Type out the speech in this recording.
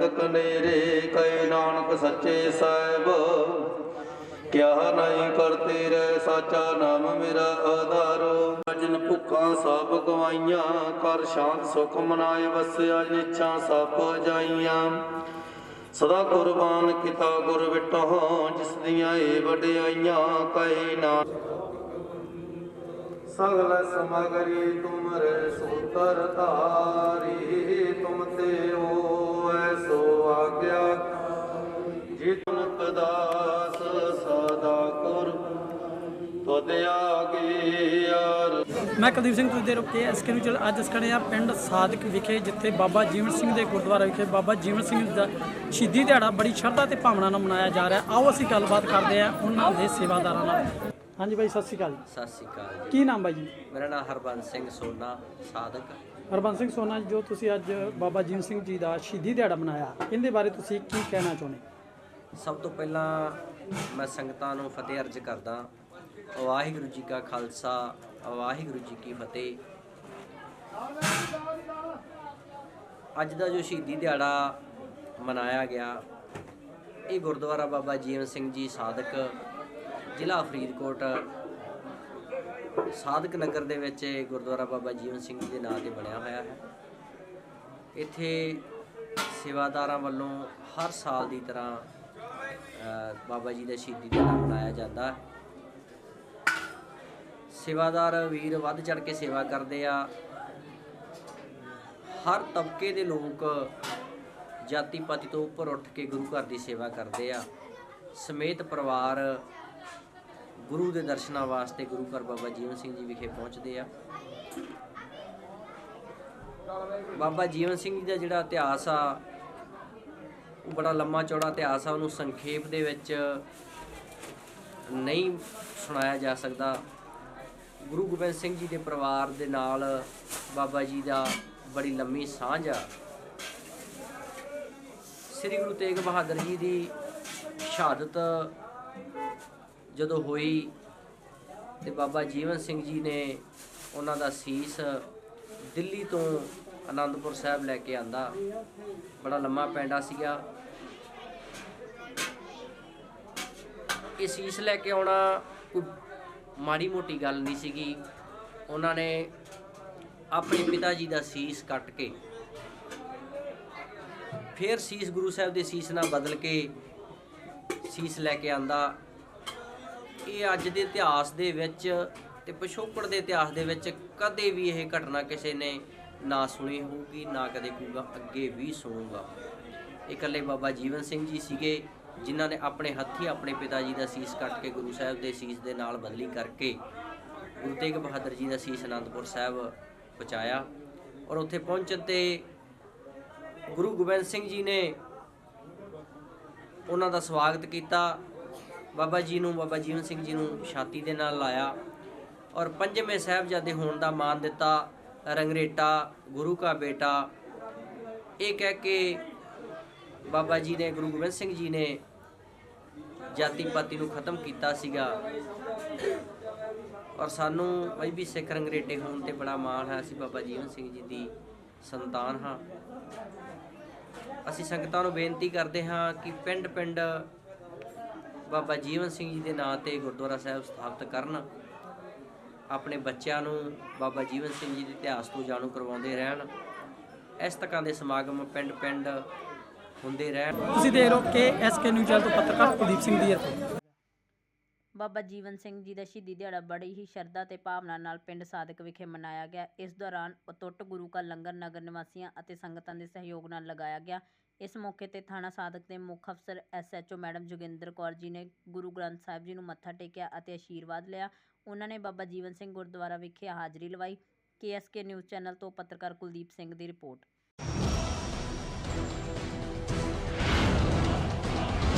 ਰੰਗ ਕਨੇਰੇ ਕੈ ਨਾਨਕ ਸੱਚੇ ਸਾਹਿਬ। ਕਿਆ ਨਹੀਂ ਕਰਤੇ ਰਹਿ ਸਾਚਾ ਨਾਮ ਮੇਰਾ ਆਧਾਰੋ। ਅਜਨ ਭੁੱਖਾਂ ਸਭ ਗਵਾਈਆਂ ਕਰ ਸ਼ਾਂਤ ਸੁਖ ਮਨਾਏ, ਵਸਿਆ ਨਿਛਾਂ ਸਭ ਜਾਈਆਂ। ਸਦਾ ਕੁਰਬਾਨ ਕੀਤਾ ਗੁਰ ਵਿਟੋ ਜਿਸ ਦੀਆਂ ਏ ਵਡਿਆਈਆਂ, ਕਹੇ ਨਾ ਸਗਲ ਸਮਗਰੀ ਤੁਮਰੇ ਸੂਤਰ ਧਾਰੀ, ਤੁਮ ਤੇ ਓ ਐਸੋ ਕਦਾਸ ਸਦਾ ਕੁਰ। ਤੁਧ ਆਗੇ ਅਰ ਮੈਂ ਕੁਲਦੀਪ ਸਿੰਘ ਤੁਸੀਂ ਦੇ ਰੁਕੇ ਐਸਕੇ ਨੂੰ ਚਲ ਅੱਜ ਅਸੀਂ ਖੜੇ ਆ ਪਿੰਡ ਸਾਦਕ ਵਿਖੇ ਜਿੱਥੇ ਬਾਬਾ ਜੀਵਨ ਸਿੰਘ ਦੇ ਗੁਰਦੁਆਰਾ ਵਿਖੇ ਬਾਬਾ ਜੀਵਨ ਸਿੰਘ ਦਾ ਸ਼ਹੀਦੀ ਦਿਹਾੜਾ ਬੜੀ ਸ਼ਰਧਾ ਤੇ ਭਾਵਨਾ ਨਾਲ ਮਨਾਇਆ ਜਾ ਰਿਹਾ। ਆਓ ਅਸੀਂ ਗੱਲਬਾਤ ਕਰਦੇ ਆ ਉਹਨਾਂ ਦੇ ਸੇਵਾਦਾਰਾਂ ਨਾਲ। ਹਾਂਜੀ ਬਾਈ ਸਤਿ ਸ਼੍ਰੀ ਅਕਾਲ ਸਤਿ ਸ਼੍ਰੀ ਅਕਾਲ ਜੀ। ਕੀ ਨਾਮ ਬਾਈ ਜੀ? ਮੇਰਾ ਨਾਮ ਹਰਬੰਸ ਸਿੰਘ ਸੋਨਾ ਸਾਧਕ ਹਰਬੰਸ ਸਿੰਘ ਸੋਨਾ ਜੀ, ਜੋ ਤੁਸੀਂ ਅੱਜ ਬਾਬਾ ਜੀਵਨ ਸਿੰਘ ਜੀ ਦਾ ਸ਼ਹੀਦੀ ਦਿਹਾੜਾ ਮਨਾਇਆ ਇਹਦੇ ਬਾਰੇ ਤੁਸੀਂ ਕੀ ਕਹਿਣਾ ਚਾਹੁੰਦੇ? ਸਭ ਤੋਂ ਪਹਿਲਾਂ ਮੈਂ ਸੰਗਤਾਂ ਨੂੰ ਫਤਿਹ ਅਰਜ ਕਰਦਾ ਵਾਹਿਗੁਰੂ ਜੀ ਕਾ ਖਾਲਸਾ, ਵਾਹਿਗੁਰੂ ਜੀ ਕੀ ਫਤਿਹ। ਅੱਜ ਦਾ ਜੋ ਸ਼ਹੀਦੀ ਦਿਹਾੜਾ ਮਨਾਇਆ ਗਿਆ, ਇਹ ਗੁਰਦੁਆਰਾ ਬਾਬਾ ਜੀਵਨ ਸਿੰਘ ਜੀ ਸਾਧਕ ਜ਼ਿਲ੍ਹਾ ਫਰੀਦਕੋਟ ਸਾਧਕ ਨਗਰ ਦੇ ਵਿੱਚ ਗੁਰਦੁਆਰਾ ਬਾਬਾ ਜੀਵਨ ਸਿੰਘ ਜੀ ਦੇ ਨਾਂ ਤੇ ਬਣਿਆ ਹੋਇਆ ਹੈ। ਇੱਥੇ ਸੇਵਾਦਾਰਾਂ ਵੱਲੋਂ ਹਰ ਸਾਲ ਦੀ ਤਰ੍ਹਾਂ ਬਾਬਾ ਜੀ ਦਾ ਸ਼ਹੀਦੀ ਦਿਹਾੜਾ ਮਨਾਇਆ ਜਾਂਦਾ। ਹੈ ਸੇਵਾਦਾਰ ਵੀਰ ਵੱਧ ਚੜ ਕੇ ਸੇਵਾ ਕਰਦੇ ਆ। ਹਰ ਤਬਕੇ ਦੇ ਲੋਕ ਜਾਤੀ ਪਾਤੀ ਤੋਂ ਉੱਪਰ ਉੱਠ ਕੇ ਗੁਰੂ ਘਰ ਦੀ ਸੇਵਾ ਕਰਦੇ ਆ। ਸਮੇਤ ਪਰਿਵਾਰ ਗੁਰੂ ਦੇ ਦਰਸ਼ਨਾਂ ਵਾਸਤੇ ਗੁਰੂ ਘਰ ਬਾਬਾ ਜੀਵਨ ਸਿੰਘ ਜੀ ਵਿਖੇ ਪਹੁੰਚਦੇ ਆ। ਬਾਬਾ ਜੀਵਨ ਸਿੰਘ ਜੀ ਦਾ ਜਿਹੜਾ ਇਤਿਹਾਸ ਆ ਉਹ ਬੜਾ ਲੰਮਾ ਚੌੜਾ ਇਤਿਹਾਸ ਆ, ਉਹਨੂੰ ਸੰਖੇਪ ਦੇ ਵਿੱਚ ਨਹੀਂ ਸੁਣਾਇਆ ਜਾ ਸਕਦਾ। ਗੁਰੂ ਗੋਬਿੰਦ ਸਿੰਘ ਜੀ ਦੇ ਪਰਿਵਾਰ ਦੇ ਨਾਲ ਬਾਬਾ ਜੀ ਦਾ ਬੜੀ ਲੰਮੀ ਸਾਂਝ ਆ। ਸ੍ਰੀ ਗੁਰੂ ਤੇਗ ਬਹਾਦਰ ਜੀ ਦੀ ਸ਼ਹਾਦਤ ਜਦੋਂ ਹੋਈ ਤੇ ਬਾਬਾ ਜੀਵਨ ਸਿੰਘ ਜੀ ਨੇ ਉਹਨਾਂ ਦਾ ਸੀਸ ਦਿੱਲੀ ਤੋਂ ਅਨੰਦਪੁਰ ਸਾਹਿਬ ਲੈ ਕੇ ਆਂਦਾ। ਬੜਾ ਲੰਮਾ ਪੈਂਡਾ ਸੀਗਾ। ਇਹ ਸੀਸ ਲੈ ਕੇ ਆਉਣਾ ਕੋਈ ਮਾੜੀ ਮੋਟੀ ਗੱਲ ਨਹੀਂ ਸੀਗੀ। ਉਹਨਾਂ ਨੇ ਆਪਣੇ ਪਿਤਾ ਜੀ ਦਾ ਸੀਸ ਕੱਟ ਕੇ ਫਿਰ ਸੀਸ ਗੁਰੂ ਸਾਹਿਬ ਦੇ ਸੀਸ ਨਾਲ ਬਦਲ ਕੇ ਸੀਸ ਲੈ ਕੇ ਆਂਦਾ। ਇਹ ਅੱਜ ਦੇ ਇਤਿਹਾਸ ਦੇ ਵਿੱਚ ਤੇ ਪਿਛੋਕੜ ਦੇ ਇਤਿਹਾਸ ਦੇ ਵਿੱਚ ਕਦੇ ਵੀ ਇਹ ਘਟਨਾ ਕਿਸੇ ਨੇ ਨਾ ਸੁਣੀ ਹੋਊਗੀ, ਨਾ ਕਦੇ ਕਹੂਗਾ, ਅੱਗੇ ਵੀ ਸੁਣੂਗਾ ਇਕੱਲੇ ਬਾਬਾ ਜੀਵਨ ਸਿੰਘ ਜੀ ਸੀਗੇ, ਜਿਨ੍ਹਾਂ ਨੇ ਆਪਣੇ ਹੱਥੀ ਆਪਣੇ ਪਿਤਾ ਜੀ ਦਾ ਸੀਸ ਕੱਟ ਕੇ ਗੁਰੂ ਸਾਹਿਬ ਦੇ ਸੀਸ ਦੇ ਨਾਲ ਬਦਲੀ ਕਰਕੇ ਗੁਰੂ ਤੇਗ ਬਹਾਦਰ ਜੀ ਦਾ ਸੀਸ ਅਨੰਦਪੁਰ ਸਾਹਿਬ ਪਹੁੰਚਾਇਆ ਔਰ ਉੱਥੇ ਪਹੁੰਚਣ ਤੇ ਗੁਰੂ ਗੋਬਿੰਦ ਸਿੰਘ ਜੀ ਨੇ ਉਹਨਾਂ ਦਾ ਸਵਾਗਤ ਕੀਤਾ। ਬਾਬਾ ਜੀ ਨੂੰ, ਬਾਬਾ ਜੀਵਨ ਸਿੰਘ ਜੀ ਨੂੰ ਛਾਤੀ ਦੇ ਨਾਲ ਲਾਇਆ ਔਰ ਪੰਜਵੇਂ ਸਾਹਿਬਜ਼ਾਦੇ ਹੋਣ ਦਾ ਮਾਣ ਦਿੱਤਾ। ਰੰਗਰੇਟਾ, ਗੁਰੂ ਕਾ ਬੇਟਾ। ਇਹ ਕਹਿ ਕੇ ਬਾਬਾ ਜੀ ਨੇ, ਗੁਰੂ ਗੋਬਿੰਦ ਸਿੰਘ ਜੀ ਨੇ ਜਾਤੀ ਪਾਤੀ ਨੂੰ ਖਤਮ ਕੀਤਾ ਸੀਗਾ। ਔਰ ਸਾਨੂੰ ਅਜ ਵੀ ਸਿੱਖ ਰੰਗਰੇਟੇ ਹੋਣ ਤੇ ਬੜਾ ਮਾਣ ਹੈ। ਅਸੀਂ ਬਾਬਾ ਜੀਵਨ ਸਿੰਘ ਜੀ ਦੀ ਸੰਤਾਨ ਹਾਂ। ਅਸੀਂ ਸੰਗਤਾਂ ਨੂੰ ਬੇਨਤੀ ਕਰਦੇ ਹਾਂ ਕਿ ਪਿੰਡ-ਪਿੰਡ ਬਾਬਾ ਜੀਵਨ ਸਿੰਘ ਜੀ ਦੇ ਨਾਂ ਤੇ ਗੁਰਦੁਆਰਾ ਸਾਹਿਬ ਸਥਾਪਿਤ ਕਰਨ। ਆਪਣੇ ਬੱਚਿਆਂ ਨੂੰ ਬਾਬਾ ਜੀਵਨ ਸਿੰਘ ਜੀ ਦੇ ਇਤਿਹਾਸ ਤੋਂ ਜਾਣੂ ਕਰਵਾਉਂਦੇ ਰਹਿਣ। ਇਸ ਤਰ੍ਹਾਂ ਦੇ ਸਮਾਗਮ ਪਿੰਡ-ਪਿੰਡ ਹੁੰਦੇ ਰਹਿਣ। ਤੁਸੀਂ ਦੇਖ ਰਹੇ ਹੋ ਕਿ ਐਸਕੇ ਨਿਊਜ਼ ਚੈਨਲ ਤੋਂ ਪੱਤਰਕਾਰ ਕੁਲਦੀਪ ਸਿੰਘ ਦੀ ਰਿਪੋਰਟ। ਬਾਬਾ ਜੀਵਨ ਸਿੰਘ ਜੀ ਦਾ ਸ਼ਹੀਦੀ ਦਿਹਾੜਾ ਬੜੀ ਹੀ ਸ਼ਰਧਾ ਤੇ ਭਾਵਨਾ ਨਾਲ ਪਿੰਡ ਸਾਦਕ ਵਿਖੇ ਮਨਾਇਆ ਗਿਆ। ਇਸ ਦੌਰਾਨ ਅਤੁੱਟ ਗੁਰੂ ਕਾ ਲੰਗਰ ਨਗਰ ਨਿਵਾਸੀਆਂ ਅਤੇ ਸੰਗਤਾਂ ਦੇ ਸਹਿਯੋਗ ਨਾਲ ਲਗਾਇਆ ਗਿਆ। ਇਸ ਮੌਕੇ ਤੇ ਥਾਣਾ ਸਾਦਕ ਦੇ ਮੁੱਖ ਅਫਸਰ ਐਸਐਚਓ ਮੈਡਮ ਜੋਗਿੰਦਰ ਕੌਰ ਜੀ ਨੇ ਗੁਰੂ ਗ੍ਰੰਥ ਸਾਹਿਬ ਜੀ ਨੂੰ ਮੱਥਾ ਟੇਕਿਆ ਅਤੇ ਆਸ਼ੀਰਵਾਦ ਲਿਆ। ਉਹਨਾਂ ਨੇ ਬਾਬਾ ਜੀਵਨ ਸਿੰਘ ਗੁਰਦੁਆਰਾ ਵਿਖੇ ਹਾਜ਼ਰੀ ਲਵਾਈ। ਕੇਐਸਕੇ ਨਿਊਜ਼ ਚੈਨਲ ਤੋਂ ਪੱਤਰਕਾਰ ਕੁਲਦੀਪ ਸਿੰਘ ਦੀ ਰਿਪੋਰਟ।